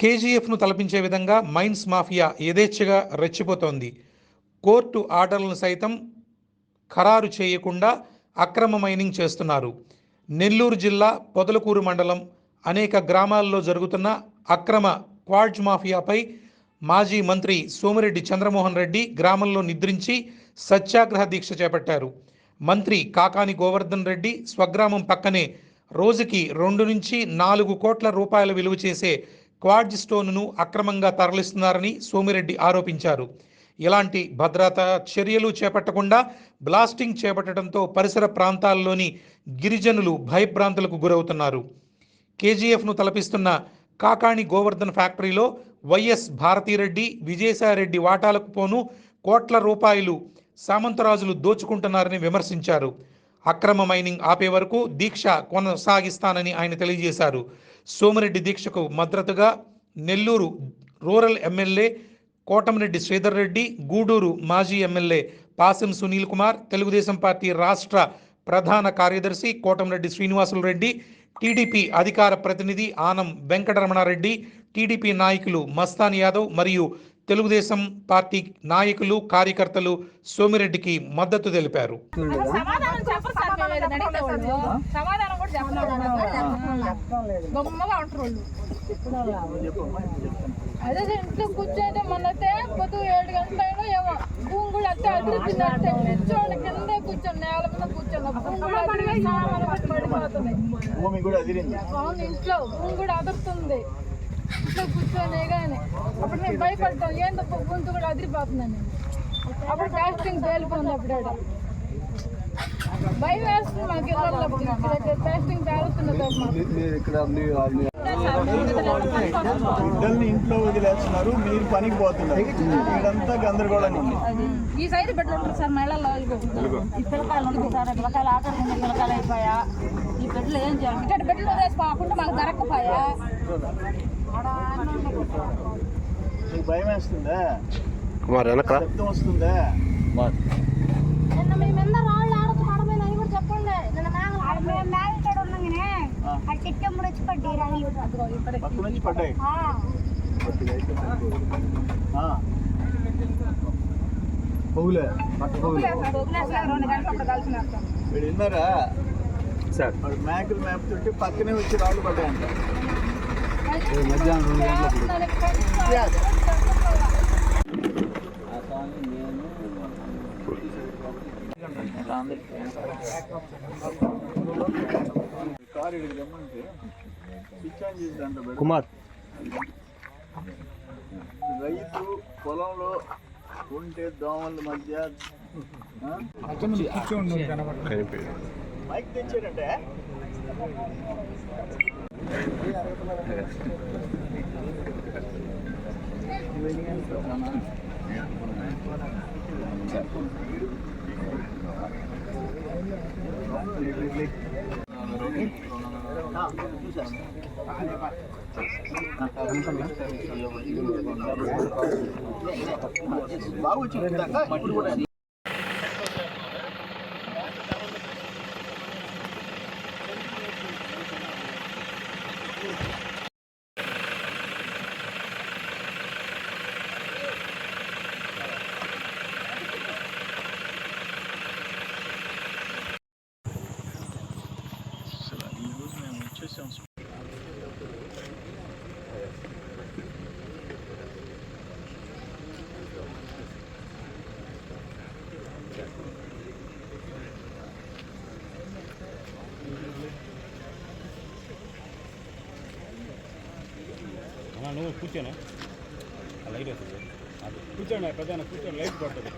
కేజీఎఫ్ను తలపించే విధంగా mines mafia యథేచ్ఛగా రెచ్చిపోతోంది. కోర్టు ఆర్డర్లను సైతం ఖరారు చేయకుండా అక్రమ మైనింగ్ చేస్తున్నారు. నెల్లూరు జిల్లా పొదలకూరు మండలం అనేక గ్రామాల్లో జరుగుతున్న అక్రమ క్వాడ్జ్ మాఫియాపై మాజీ మంత్రి సోమిరెడ్డి చంద్రమోహన్ రెడ్డి గ్రామంలో నిద్రించి సత్యాగ్రహ దీక్ష చేపట్టారు. మంత్రి కాకాని గోవర్ధన్ రెడ్డి స్వగ్రామం పక్కనే రోజుకి రెండు నుంచి నాలుగు కోట్ల రూపాయల విలువ చేసే క్వాడ్జ్ స్టోన్ను అక్రమంగా తరలిస్తున్నారని సోమిరెడ్డి ఆరోపించారు. ఇలాంటి భద్రతా చర్యలు చేపట్టకుండా బ్లాస్టింగ్ చేపట్టడంతో పరిసర ప్రాంతాల్లోని గిరిజనులు భయభ్రాంతులకు గురవుతున్నారు. కేజీఎఫ్ను తలపిస్తున్న కాకాణి గోవర్ధన్ ఫ్యాక్టరీలో వైఎస్ భారతీరెడ్డి విజయసాయిరెడ్డి వాటాలకు పోను కోట్ల రూపాయలు సామంతరాజులు దోచుకుంటున్నారని విమర్శించారు. అక్రమ మైనింగ్ ఆపే వరకు దీక్ష కొనసాగిస్తానని ఆయన తెలియజేశారు. సోమిరెడ్డి దీక్షకు మద్దతుగా నెల్లూరు రూరల్ ఎమ్మెల్యే కోటమిరెడ్డి శ్రీధర్ రెడ్డి గూడూరు మాజీ ఎమ్మెల్యే పాసం సునీల్ కుమార్ తెలుగుదేశం పార్టీ రాష్ట్ర ప్రధాన కార్యదర్శి కోటమిరెడ్డి శ్రీనివాసులు రెడ్డి టీడీపీ అధికార ప్రతినిధి ఆనం వెంకటరమణారెడ్డి టీడీపీ నాయకులు మస్తాన్ యాదవ్ మరియు తెలుగుదేశం పార్టీ నాయకులు కార్యకర్తలు సోమిరెడ్డికి మద్దతు తెలిపారు. సమాధానం అడిగితే వాళ్ళు కూడా చెప్పలేదు ఉంటారు వాళ్ళు. అదే ఇంట్లో కూర్చోంటే మొన్నైతే పొద్దు ఏడు గంటలైనా ఏమో భూమి కూడా అంతే అదిరిపోయిందంటే కూర్చోండి కింద కూర్చొని నేల మీద కూర్చొని భూమి కూడా భూమి అవును ఇంట్లో భూమి కూడా అదురుతుంది. ఇంట్లో కూర్చొని కానీ అప్పుడు నేను భయపడతాను ఏందో గొంతు కూడా అదిరిపోతుందని. అప్పుడు కాస్టింగ్ తేలిపోయింది అప్పుడు భయం వేస్తుంది మాకు ఇళ్ళల్లో కాస్టింగ్ తేలుతున్నది మాకు మీరు ఇక్కడ మీ- మీ- బిడ్డల్ని ఇంట్లో వదిలేస్తున్నారు మీరు పనికి పోతున్నారు. ఇదంతా గందరగోళంగా ఉంది. ఈ సైడ్ బిడ్డలు ఉంటారు సార్ మేళల్లో ఈ పిల్లకాయలు సార్ పిల్లకాయలు ఉన్న పిల్లకాయలు అయిపోయా. ఈ బిడ్డలు ఏం చేయాలి? ఇక్కడ బిడ్డలు మాకు దొరకపోయా భయం వేస్తుందా? కుమార్ వెనక శబ్దం వస్తుందా? నిన్న మీద రాళ్ళు ఆడకు పడమైన అని కూడా చెప్పండి నిన్న మేఘలు మేము మేఘ ఇక్కడ ఉన్నాగానే ఆ చెట్టెమ్మడు వచ్చి పడ్డాయి రాళ్ళు పక్క నుంచి పడ్డాయి. పొగులే పక్క పొగులే. రెండు గంటలు కలిసినట్టు వీడు విన్నారా సార్ మేకలు మేపుతుంటే పక్కనే వచ్చి రాళ్ళు పడ్డాయంట. కారు ఇక్కడికి రమ్మంటే. కుమార్. రైతు పొలంలో ఉంటే దోమల మధ్య? మైక్ తెచ్చాడంటే? బాగా వచ్చింది ఇప్పుడు కూడా నువ్వు కూర్చోనే. ఆ లైట్ వస్తుంది. అది కూర్చోండి పెద్ద కూర్చోండి లైట్ పడుతుంది.